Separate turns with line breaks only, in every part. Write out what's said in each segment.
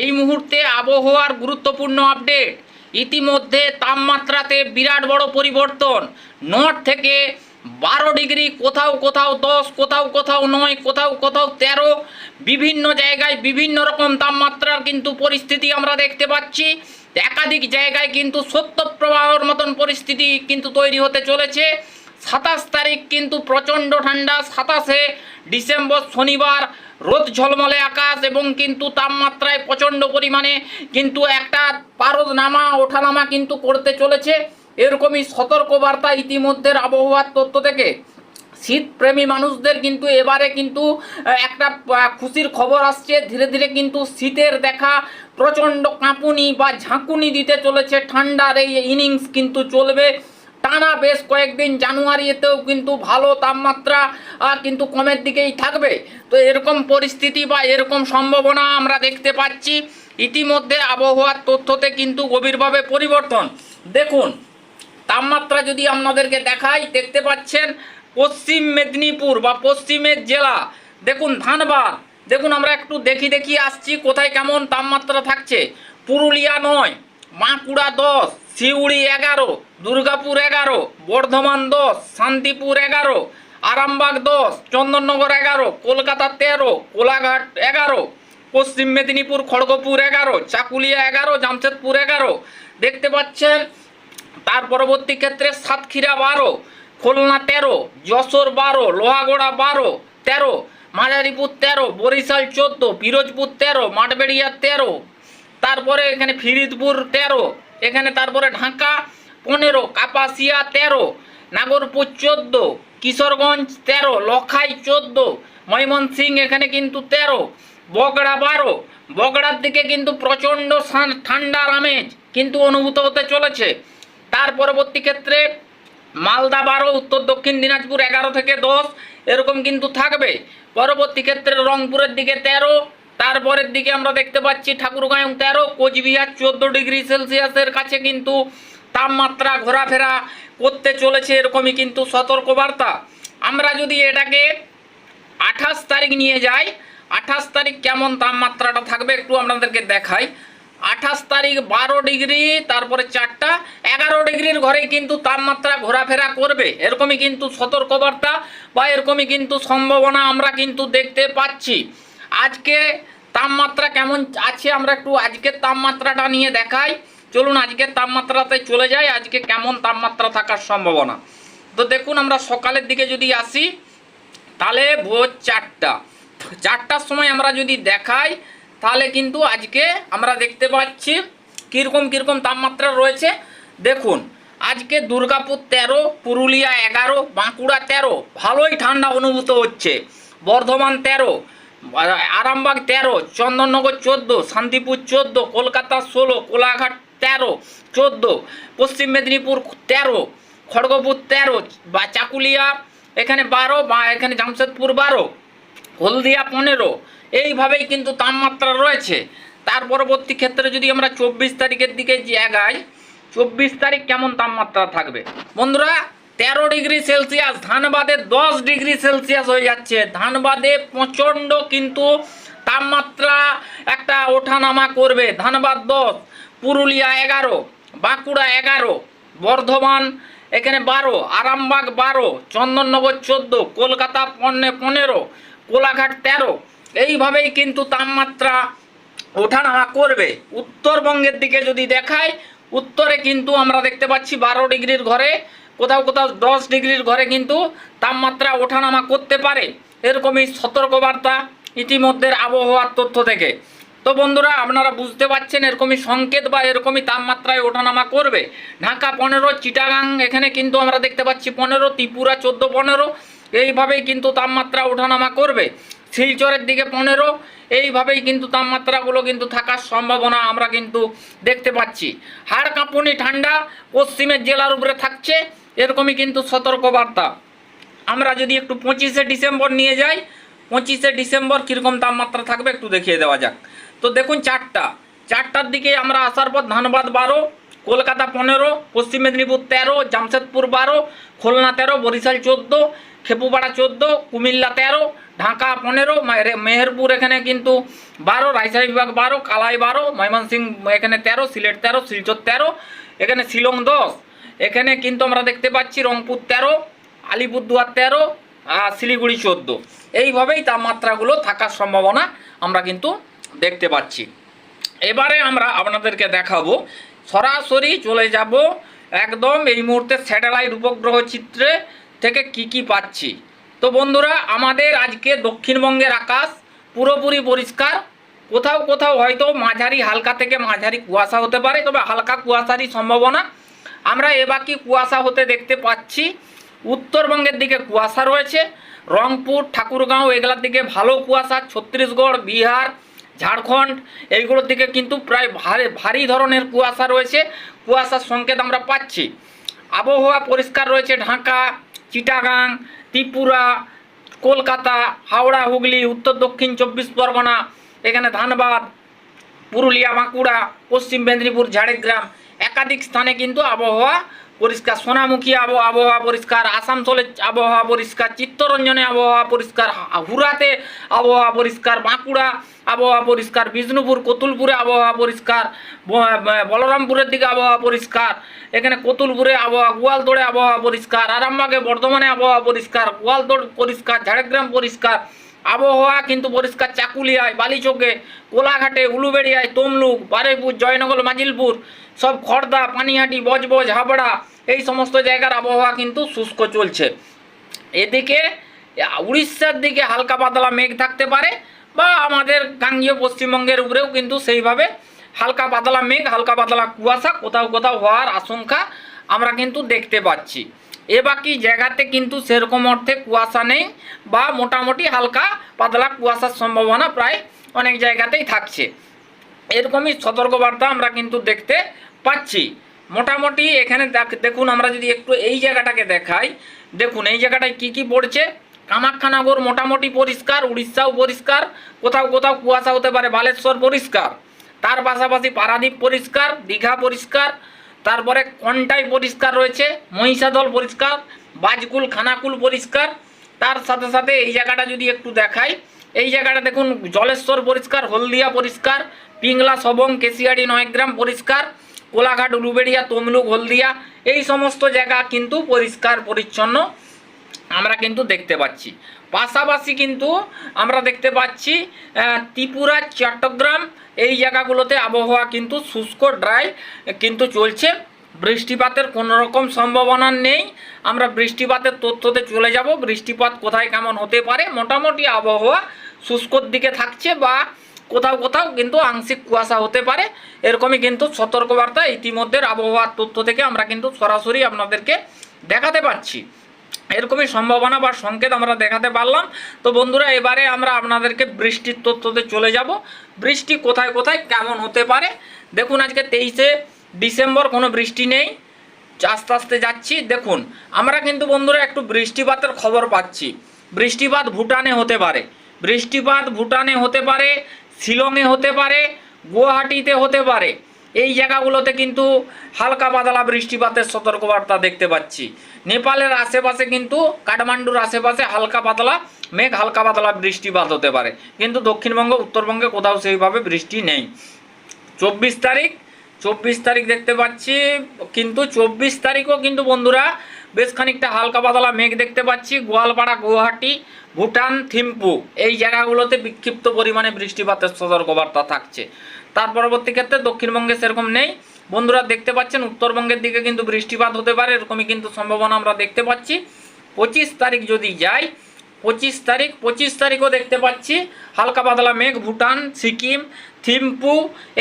এই মুহূর্তে আবহাওয়ার গুরুত্বপূর্ণ আপডেট। ইতিমধ্যে তাপমাত্রাতে বিরাট বড় পরিবর্তন। নর্থ থেকে বারো ডিগ্রি, কোথাও কোথাও দশ, কোথাও কোথাও নয়, কোথাও কোথাও তেরো। বিভিন্ন জায়গায় বিভিন্ন রকম তাপমাত্রার কিন্তু পরিস্থিতি আমরা দেখতে পাচ্ছি। একাধিক জায়গায় কিন্তু সত্য প্রবাহর মতন পরিস্থিতি কিন্তু তৈরি হতে চলেছে। সাতাশ তারিখ কিন্তু প্রচণ্ড ঠান্ডা। সাতাশে ডিসেম্বর শনিবার রোদ ঝলমলে আকাশ এবং কিন্তু তাপমাত্রায় প্রচণ্ড পরিমাণে কিন্তু একটা পারদ নামা ওঠানামা কিন্তু করতে চলেছে। এরকমই সতর্কবার্তা ইতিমধ্যে আবহাওয়ার তথ্য থেকে। শীতপ্রেমী মানুষদের কিন্তু এবারে কিন্তু একটা খুশির খবর আসছে। ধীরে ধীরে কিন্তু শীতের দেখা প্রচণ্ড কাঁপুনি বা ঝাঁকুনি দিতে চলেছে। ঠান্ডার এই ইনিংস কিন্তু চলবে। টানা বেশ কয়েকদিন জানুয়ারিতেও কিন্তু ভালো তাপমাত্রা কিন্তু কমের দিকেই থাকবে। তো এরকম পরিস্থিতি বা এরকম সম্ভাবনা আমরা দেখতে পাচ্ছি। ইতিমধ্যে আবহাওয়ার তথ্যতে কিন্তু গভীরভাবে পরিবর্তন। দেখুন, তাপমাত্রা যদি আপনাদেরকে দেখাই, দেখতে পাচ্ছেন পশ্চিম মেদিনীপুর বা পশ্চিমের জেলা। দেখুন, ধানবাদ। দেখুন, আমরা একটু দেখি দেখি আসছি, কোথায় কেমন তাপমাত্রা থাকছে। পুরুলিয়া নয়, বাঁকুড়া দশ, সিউড়ি এগারো দুর্গাপুর এগারো, বর্ধমান দশ, শান্তিপুর এগারো, আরামবাগ দশ, চন্দননগর এগারো, কলকাতা তেরো, কোলাঘাট এগারো, পশ্চিম মেদিনীপুর খড়গপুর এগারো, চাকুলিয়া এগারো, জামশেদপুর এগারো। দেখতে পাচ্ছেন, তার পরবর্তী ক্ষেত্রে সাতক্ষীরা বারো, খুলনা তেরো, যশোর বারো, লোহাগড়া বারো, তেরো মাঝারিপুর তেরো, বরিশাল চোদ্দ, পিরোজপুর তেরো, মাঠবেড়িয়া তেরো, তারপরে এখানে ফিরিদপুর তেরো, এখানে তারপরে ঢাকা পনেরো, কাপাসিয়া তেরো, নাগরপুর চোদ্দ, কিশোরগঞ্জ তেরো, লখাই চোদ্দ, ময়মনসিং এখানে কিন্তু তেরো, বগড়া বারো, বগড়ার দিকে কিন্তু প্রচণ্ড ঠান্ডার আমেজ কিন্তু অনুভূত হতে চলেছে। তার পরবর্তী ক্ষেত্রে মালদা বারো, উত্তর দক্ষিণ দিনাজপুর এগারো থেকে দশ, এরকম কিন্তু থাকবে। পরবর্তী ক্ষেত্রে রংপুরের দিকে তেরো, তারপরের দিকে আমরা দেখতে পাচ্ছি ঠাকুরগাঁও তেরো, কোচবিহার চোদ্দ ডিগ্রি সেলসিয়াসের কাছে কিন্তু তাপমাত্রা ঘোরাফেরা করতে চলেছে এরকমই কিন্তু সতর্কবার্তা। আমরা যদি এটাকে আঠাশ তারিখ নিয়ে যাই, আঠাশ তারিখ কেমন তাপমাত্রাটা থাকবে একটু আপনাদেরকে দেখাই। আঠাশ তারিখ বারো ডিগ্রি, তারপরে চারটা, এগারো ডিগ্রির ঘরে কিন্তু তাপমাত্রা ঘোরাফেরা করবে। এরকমই কিন্তু সতর্কবার্তা বা এরকমই কিন্তু সম্ভাবনা আমরা কিন্তু দেখতে পাচ্ছি। আজকে তাপমাত্রা কেমন আছে আমরা একটু আজকের তাপমাত্রাটা নিয়ে দেখাই। চলুন আজকের তাপমাত্রাতে চলে যাই। আজকে কেমন তাপমাত্রা থাকার সম্ভাবনা? তো দেখুন, আমরা সকালের দিকে যদি আসি, তাহলে ভোর চারটা। চারটার সময় আমরা যদি দেখাই, তাহলে কিন্তু আজকে আমরা দেখতে পাচ্ছি কীরকম কীরকম তাপমাত্রা রয়েছে। দেখুন, আজকে দুর্গাপুর তেরো, পুরুলিয়া এগারো, বাঁকুড়া তেরো, ভালোই ঠান্ডা অনুভূত হচ্ছে। বর্ধমান তেরো আরামবাগ তেরো, চন্দননগর চোদ্দ, শান্তিপুর চোদ্দ, কলকাতা ষোলো, কোলাঘাট তেরো, চোদ্দ, পশ্চিম মেদিনীপুর তেরো, খড়গপুর তেরো, বা চাকুলিয়া, এখানে বারো, বা এখানে জামশেদপুর বারো, হলদিয়া পনেরো, এইভাবেই কিন্তু তাপমাত্রা রয়েছে। তার পরবর্তী ক্ষেত্রে যদি আমরা চব্বিশ তারিখের দিকে জায়গায় চব্বিশ তারিখ কেমন তাপমাত্রা থাকবে? বন্ধুরা, তেরো ডিগ্রি সেলসিয়াস, ধানবাদে দশ ডিগ্রি সেলসিয়াস হয়ে যাচ্ছে। ধানবাদে প্রচণ্ড কিন্তু তাপমাত্রা একটা ওঠানামা করবে। ধানবাদ দশ পুরুলিয়া এগারো, বাঁকুড়া এগারো, বর্ধমান এখানে বারো, আরামবাগ বারো, চন্দননগর চোদ্দ, কলকাতা পনে পনেরো, কোলাঘাট তেরো। এইভাবেই কিন্তু তাপমাত্রা ওঠানামা করবে। উত্তরবঙ্গের দিকে যদি দেখায়, উত্তরে কিন্তু আমরা দেখতে পাচ্ছি বারো ডিগ্রির ঘরে, কোথাও কোথাও দশ ডিগ্রির ঘরে কিন্তু তাপমাত্রা ওঠানামা করতে পারে। এরকমই সতর্কবার্তা ইতিমধ্যে আবহাওয়ার তথ্য থেকে। তো বন্ধুরা, আপনারা বুঝতে পারছেন এরকমই সংকেত বা এরকমই তাপমাত্রায় ওঠানামা করবে। ঢাকা পনেরো, চিটাগাং, এখানে কিন্তু আমরা দেখতে পাচ্ছি পনেরো, ত্রিপুরা চোদ্দ, পনেরো। এইভাবেই কিন্তু তাপমাত্রা ওঠানামা করবে। শিলচরের দিকে পনেরো, এইভাবেই কিন্তু তাপমাত্রাগুলো কিন্তু থাকার সম্ভাবনা আমরা কিন্তু দেখতে পাচ্ছি। হাড় কাঁপুনি ঠান্ডা পশ্চিমের জেলার উপরে থাকছে, এরকমই কিন্তু সতর্কবার্তা। আমরা যদি একটু পঁচিশে ডিসেম্বর নিয়ে যাই, পঁচিশে ডিসেম্বর কীরকম তাপমাত্রা থাকবে একটু দেখিয়ে দেওয়া যাক। তো দেখুন চারটা। চারটার দিকে আমরা আসার পর ধানবাদ বারো, কলকাতা পনেরো, পশ্চিম মেদিনীপুর তেরো, জামশেদপুর বারো, খুলনা তেরো, বরিশাল চোদ্দ, খেপুপাড়া চোদ্দ, কুমিল্লা তেরো, ঢাকা পনেরো মেহেরপুর এখানে কিন্তু বারো, রাজশাহী বিভাগ বারো, কালাই বারো, ময়মনসিংহ এখানে তেরো, সিলেট তেরো, শিলচর তেরো, এখানে শিলং দশ, এখানে কিন্তু আমরা দেখতে পাচ্ছি রংপুর তেরো, আলিপুরদুয়ার তেরো আর শিলিগুড়ি চোদ্দ। এইভাবেই তাপমাত্রাগুলো থাকার সম্ভাবনা আমরা কিন্তু দেখতে পাচ্ছি। এবারে আমরা আপনাদেরকে দেখাবো। সরাসরি চলে যাব একদম এই মুহূর্তে স্যাটেলাইট উপগ্রহ চিত্রে থেকে কি কি পাচ্ছি। তো বন্ধুরা, আমাদের আজকে দক্ষিণবঙ্গের আকাশ পুরোপুরি পরিষ্কার। কোথাও কোথাও হয়তো মাঝারি, হালকা থেকে মাঝারি কুয়াশা হতে পারে, তবে হালকা কুয়াশারই সম্ভাবনা। আমরা এবাকি কুয়াশা হতে দেখতে পাচ্ছি। উত্তরবঙ্গের দিকে কুয়াশা রয়েছে। রংপুর, ঠাকুরগাঁও, এগুলার দিকে ভালো কুয়াশা। ছত্তিশগড়, বিহার ঝাড়খণ্ড, এইগুলোর দিকে কিন্তু প্রায় ভারী ভারী ধরনের কুয়াশা রয়েছে। কুয়াশার সংকেত আমরা পাচ্ছি। আবহাওয়া পরিষ্কার রয়েছে ঢাকা, চিটাগাং, ত্রিপুরা, কলকাতা, হাওড়া, হুগলি, উত্তর, দক্ষিণ, চব্বিশ পরগনা, এখানে ধানবাদ, পুরুলিয়া, বাঁকুড়া, পশ্চিম মেদিনীপুর, ঝাড়গ্রাম একাধিক স্থানে কিন্তু আবহাওয়া পরিষ্কার সোনামুখী আবহাওয়া আবহাওয়া পরিষ্কার আসানসোলের আবহাওয়া পরিষ্কার, চিত্তরঞ্জনে আবহাওয়া পরিষ্কার, হুরাতে আবহাওয়া পরিষ্কার, বাঁকুড়া আবহাওয়া পরিষ্কার, বিষ্ণুপুর, কতুলপুরে আবহাওয়া পরিষ্কার বলরামপুরের দিকে আবহাওয়া পরিষ্কার, এখানে কতুলপুরে আবহাওয়া গোয়ালদোড়ে আবহাওয়া পরিষ্কার, আরামবাগে বর্ধমানে আবহাওয়া পরিষ্কার গোয়ালদোড় পরিষ্কার, ঝাড়গ্রাম পরিষ্কার আবহাওয়া কিন্তু পরিষ্কার চাকুলিয়ায় বালিচকে, কোলাঘাটে, উলুবেড়িয়ায়, তমলুক, বারুইপুর, জয়নগর, মাজিলপুর, সব খড়দা পানিহাটি, বজবজ, হাবড়া, এই সমস্ত জায়গার আবহাওয়া কিন্তু শুষ্ক চলছে। এদিকে, উড়িষ্যার দিকে হালকা পাতলা মেঘ থাকতে পারে বা আমাদের গাঙ্গীয় পশ্চিমবঙ্গের উপরেও কিন্তু সেইভাবে হালকা পাতলা মেঘ, হালকা পাতলা কুয়াশা কোথাও কোথাও হওয়ার আশঙ্কা আমরা কিন্তু দেখতে পাচ্ছি। এ বাকি জায়গাতে কিন্তু সেরকম অর্থে কুয়াশা নেই বা মোটামুটি হালকা পাতলা কুয়াশার সম্ভাবনা প্রায় অনেক জায়গাতেই থাকছে। এরকমই সতর্কবার্তা আমরা কিন্তু দেখতে পাচ্ছি। মোটামুটি এখানে দেখ- দেখুন আমরা যদি একটু এই জায়গাটাকে দেখাই, দেখুন এই জায়গাটায় কি কি পড়ছে? কামাখ্যানগর মোটামুটি পরিষ্কার, উড়িষ্যাও পরিষ্কার, কোথাও কোথাও কুয়াশা হতে পারে, বালেশ্বর পরিষ্কার। তার পাশাপাশি পারাদ্বীপ পরিষ্কার, দীঘা পরিষ্কার তারপরে কন্টাই পরিষ্কার রয়েছে, মহিষাদল পরিষ্কার, বাজকুল, খানাকুল পরিষ্কার। তার সাথে সাথে এই জায়গাটা যদি একটু দেখাই, এই জায়গাটা দেখুন, জলেশ্বর পরিষ্কার, হলদিয়া পরিষ্কার, পিংলা, সবং কেশিয়াড়ি নয়গ্রাম পরিষ্কার, কোলাঘাট, উলুবেড়িয়া, তমলুক, হলদিয়া, এই সমস্ত জায়গা কিন্তু পরিষ্কার, পরিচ্ছন্ন। আমরা কিন্তু দেখতে পাচ্ছি। পাশাপাশি কিন্তু আমরা দেখতে পাচ্ছি ত্রিপুরা, চট্টগ্রাম এই জায়গাগুলোতে আবহাওয়া কিন্তু শুষ্ক ড্রাই কিন্তু চলছে। বৃষ্টিপাতের কোনো রকম সম্ভাবনা নেই। আমরা বৃষ্টিপাতের তথ্যতে চলে যাব। বৃষ্টিপাত কোথায় কেমন হতে পারে? মোটামুটি আবহাওয়া শুষ্কর দিকে থাকছে বা কোথাও কোথাও কিন্তু আংশিক কুয়াশা হতে পারে। এরকমই কিন্তু সতর্কবার্তা ইতিমধ্যে আবহাওয়ার তথ্য থেকে আমরা কিন্তু সরাসরি আপনাদেরকে দেখাতে পাচ্ছি এরকমই সম্ভাবনা বা সংকেত আমরা দেখাতে পারলাম। তো বন্ধুরা, এবারে আমরা আপনাদেরকে বৃষ্টির তথ্যতে চলে যাব। বৃষ্টি কোথায় কোথায় কেমন হতে পারে? দেখুন, আজকে তেইশে ডিসেম্বর, কোনো বৃষ্টি নেই। আস্তে আস্তে যাচ্ছি। দেখুন, আমরা কিন্তু বন্ধুরা একটু বৃষ্টিপাতের খবর পাচ্ছি। বৃষ্টিপাত ভুটানে হতে পারে। বৃষ্টিপাত ভুটানে হতে পারে, শিলংয়ে হতে পারে, গুয়াহাটিতে হতে পারে। এই জায়গাগুলোতে কিন্তু হালকা পাতলা বৃষ্টিপাতের সতর্কবার্তা দেখতে পাচ্ছি। নেপালের আশেপাশে কিন্তু, কাঠমান্ডুর আশেপাশে হালকা পাতলা মেঘ, হালকা পাতলা বৃষ্টিপাত হতে পারে। কিন্তু দক্ষিণবঙ্গ, উত্তরবঙ্গে কোথাও সেইভাবে বৃষ্টি নেই। চব্বিশ তারিখ চব্বিশ তারিখ দেখতে পাচ্ছি, কিন্তু চব্বিশ তারিখও কিন্তু বন্ধুরা বেশ খানিকটা হালকা পাতলা মেঘ দেখতে পাচ্ছি। গোয়ালপাড়া, গুয়াহাটি, ভুটান, থিম্পু এই জায়গাগুলোতে বিক্ষিপ্ত পরিমাণে বৃষ্টিপাতের সতর্কবার্তা থাকছে। তার পরবর্তী ক্ষেত্রে দক্ষিণবঙ্গে সেরকম নেই। বন্ধুরা দেখতে পাচ্ছেন, উত্তরবঙ্গের দিকে কিন্তু বৃষ্টিপাত হতে পারে, এরকমই কিন্তু সম্ভাবনা আমরা দেখতে পাচ্ছি। পঁচিশ তারিখ যদি যাই, পঁচিশ তারিখ, পঁচিশ তারিখও দেখতে পাচ্ছি, হালকা পাতলা মেঘ, ভুটান, সিকিম, থিম্পু,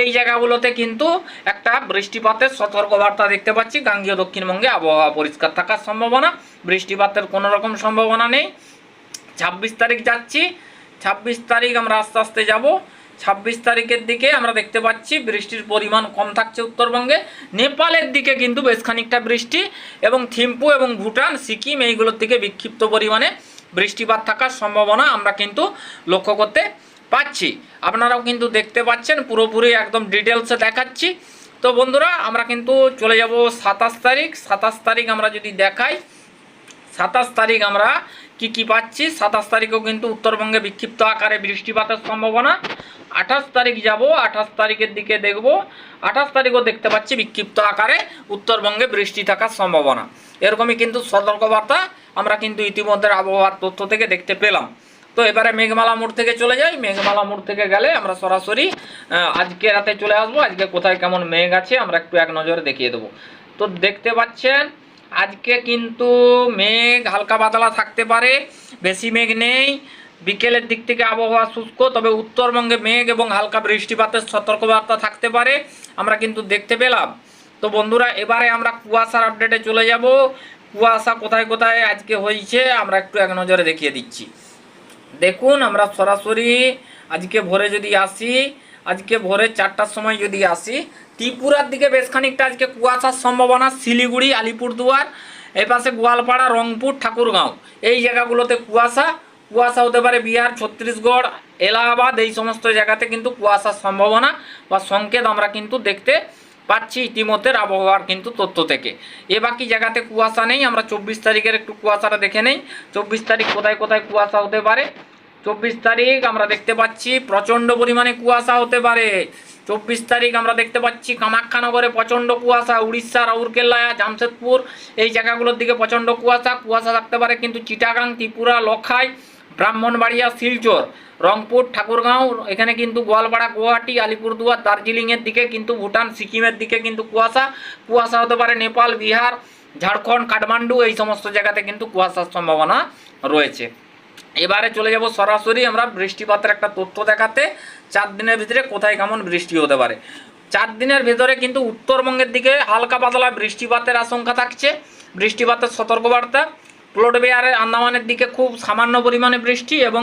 এই জায়গাগুলোতে কিন্তু একটা বৃষ্টিপাতের সতর্কবার্তা দেখতে পাচ্ছি। গাঙ্গীয় দক্ষিণবঙ্গে আবহাওয়া পরিষ্কার থাকার সম্ভাবনা, বৃষ্টিপাতের কোনো রকম সম্ভাবনা নেই। ছাব্বিশ তারিখ যাচ্ছি, ছাব্বিশ তারিখ আমরা আস্তে আস্তে যাব। ছাব্বিশ তারিখের দিকে আমরা দেখতে পাচ্ছি বৃষ্টির পরিমাণ কম থাকছে উত্তরবঙ্গে। নেপালের দিকে কিন্তু বেশ খানিকটা বৃষ্টি এবং থিম্পু এবং ভুটান, সিকিম এইগুলোর দিকে বিক্ষিপ্ত পরিমাণে বৃষ্টিপাত থাকার সম্ভাবনা আমরা কিন্তু লক্ষ্য করতে পাচ্ছি। আপনারাও কিন্তু দেখতে পাচ্ছেন, পুরোপুরি একদম ডিটেলসে দেখাচ্ছি। তো বন্ধুরা, আমরা কিন্তু চলে যাব সাতাশ তারিখ। সাতাশ তারিখ আমরা যদি দেখাই, সাতাশ তারিখ আমরা কি কি পাচ্ছি? সাতাশ তারিখেও কিন্তু উত্তরবঙ্গে বিক্ষিপ্ত আকারে বৃষ্টিপাতের সম্ভাবনা। আঠাশ তারিখ যাব, আঠাশ তারিখের দিকে দেখব। আঠাশ তারিখও দেখতে পাচ্ছি বিক্ষিপ্ত আকারে উত্তরবঙ্গে বৃষ্টি থাকার সম্ভাবনা। এরকমই কিন্তু সতর্কবার্তা আমরা কিন্তু ইতিমধ্যে আবহাওয়ার তথ্য থেকে দেখতে পেলাম। তো এবারে মেঘমালা মোড় থেকে চলে যাই। মেঘমালা মোড় থেকে গেলে আমরা সরাসরি আজকে রাতে চলে আসব। আজকে কোথায় কেমন মেঘ আছে আমরা একটু এক নজরে দেখিয়ে দেবো। তো দেখতে পাচ্ছেন, আজকে কিন্তু মেঘ হালকা বাদলা থাকতে পারে, বেশি মেঘ নেই। বিকেলের দিক থেকে আবহাওয়া শুষ্ক, তবে উত্তরবঙ্গে মেঘ এবং হালকা বৃষ্টিপাতের সতর্কবার্তা থাকতে পারে, আমরা কিন্তু দেখতে পেলাম। তো বন্ধুরা, এবারে আমরা কুয়াশার আপডেটে চলে যাব। কুয়াশা কোথায় কোথায় আজকে হয়েছে, আমরা একটু এক নজরে দেখিয়ে দিচ্ছি। দেখুন, আমরা সরাসরি আজকে ভোরে যদি আসি, আজকে ভোরে চারটার সময় যদি আসি, ত্রিপুরার দিকে বেশ খানিকটা আজকে কুয়াশার সম্ভাবনা, শিলিগুড়ি, আলিপুরদুয়ার, এপাশে গোয়ালপাড়া, রংপুর, ঠাকুরগাঁও। এই জায়গাগুলোতে কুয়াশা কুয়াশা হতে পারে, বিহার, ছত্তিশগড়, এলাহাবাদ, এই সমস্ত জায়গাতে কিন্তু কুয়াশার সম্ভাবনা বা সংকেত আমরা কিন্তু দেখতে পাচ্ছি ইতিমধ্যে আবহাওয়ার কিন্তু তথ্য থেকে। এ বাকি জায়গাতে কুয়াশা নেই, আমরা চব্বিশ তারিখের একটু কুয়াশাটা দেখে নেই। চব্বিশ তারিখ কোথায় কোথায় কুয়াশা হতে পারে? চব্বিশ তারিখ আমরা দেখতে পাচ্ছি প্রচণ্ড পরিমাণে কুয়াশা হতে পারে। চব্বিশ তারিখ আমরা দেখতে পাচ্ছি কামাখ্যানগরে প্রচণ্ড কুয়াশা, উড়িষ্যা, রাউরকেল্লা, জামশেদপুর, এই জায়গাগুলোর দিকে প্রচণ্ড কুয়াশা। কুয়াশা থাকতে পারে কিন্তু চিটাগাং, ত্রিপুরা লখাই ব্রাহ্মণবাড়িয়া, শিলচর, রংপুর, ঠাকুরগাঁও, এখানে কিন্তু গোয়ালপাড়া, গুয়াহাটি, আলিপুরদুয়ার, দার্জিলিংয়ের দিকে কিন্তু ভুটান, সিকিমের দিকে কিন্তু কুয়াশা। কুয়াশা হতে পারে নেপাল, বিহার, ঝাড়খণ্ড, কাঠমান্ডু, এই সমস্ত জায়গাতে কিন্তু কুয়াশার সম্ভাবনা রয়েছে। এবারে চলে যাব সরাসরি আমরা বৃষ্টিপাতের একটা তথ্য দেখাতে। চার দিনের ভিতরে কোথায় কেমন বৃষ্টি হতে পারে। চার দিনের ভিতরে কিন্তু উত্তরবঙ্গের দিকে হালকা পাতলা বৃষ্টিপাতের আশঙ্কা থাকছে। বৃষ্টিপাতের সতর্কবার্তা প্লট বেয়ারের আন্দামানের দিকে খুব সামান্য পরিমাণে বৃষ্টি এবং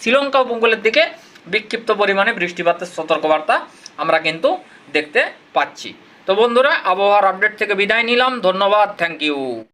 শ্রীলঙ্কা উপকূলের দিকে বিক্ষিপ্ত পরিমাণে বৃষ্টিপাতের সতর্কবার্তা আমরা কিন্তু দেখতে পাচ্ছি। তো বন্ধুরা, আবহাওয়ার আপডেট থেকে বিদায় নিলাম। ধন্যবাদ। Thank you